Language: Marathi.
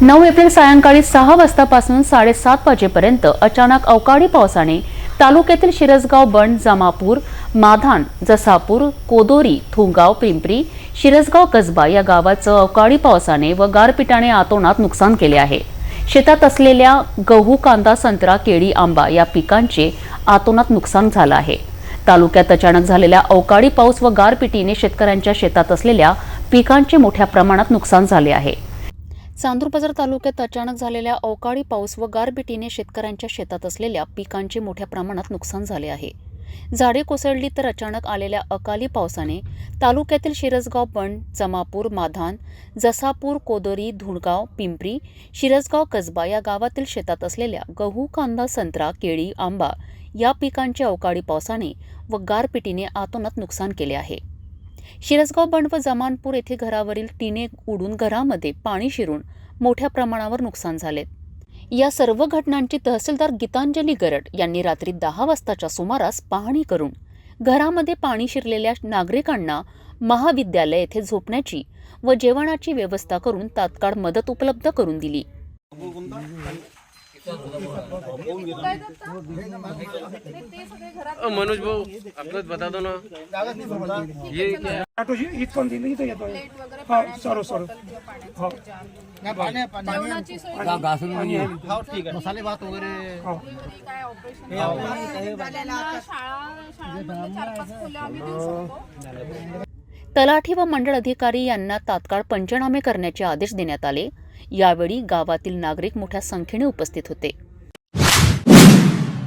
नऊ एप्रिल सायंकाळी सहा वाजतापासून साडेसात वाजेपर्यंत अचानक अवकाळी पावसाने तालुक्यातील शिरसगाव बंड जमापूर माधान जसापूर कोदोरी थुंगाव पिंपरी शिरसगाव कसबा या गावाचं अवकाळी पावसाने व गारपिटाने आतोनात नुकसान केले आहे. शेतात असलेल्या गहू कांदा संत्रा केळी आंबा या पिकांचे आतोनात नुकसान झालं आहे. तालुक्यात अचानक झालेल्या अवकाळी पाऊस व गारपिटीने शेतकऱ्यांच्या शेतात असलेल्या पिकांचे मोठ्या प्रमाणात नुकसान झाले आहे. चांदूरबाजार तालुक्यात अचानक झालेल्या अवकाळी पाऊस व गारपिटीने शेतकऱ्यांच्या शेतात असलेल्या पिकांचे मोठ्या प्रमाणात नुकसान झाले आहे. झाडे कोसळली तर अचानक आलेल्या अकाली पावसाने तालुक्यातील शिरसगाव बंड जमापूर माधान जसापूर कोदरी धुणगाव पिंपरी शिरसगाव कसबा या गावातील शेतात असलेल्या गहू कांदा संत्रा केळी आंबा या पिकांचे अवकाळी पावसाने व गारपिटीने आतोनात नुकसान केले आहे. शिरसगाव बंड व जमानपूर येथे घरावरील टिने उडून घरामध्ये पाणी शिरून मोठ्या प्रमाणावर नुकसान झाले. या सर्व घटनांची तहसीलदार गीतांजली गरड यांनी रात्री दहा वाजताच्या सुमारास पाहणी करून घरामध्ये पाणी शिरलेल्या नागरिकांना महाविद्यालय येथे झोपण्याची व जेवणाची व्यवस्था करून तात्काळ मदत उपलब्ध करून दिली. मनोज भाऊ आपलं बता दो ना. ये क्या? ऑटोची इथपर्यंत येईल, इथं येतो हा सर्व सर्व हो. मसाले भात वगैरे. हो. तलाठी व मंडळ अधिकारी यांना तात्काळ पंचनामे करण्याचे आदेश देण्यात आले. यावेळी गावातील नागरिक मोठ्या संख्येने उपस्थित होते.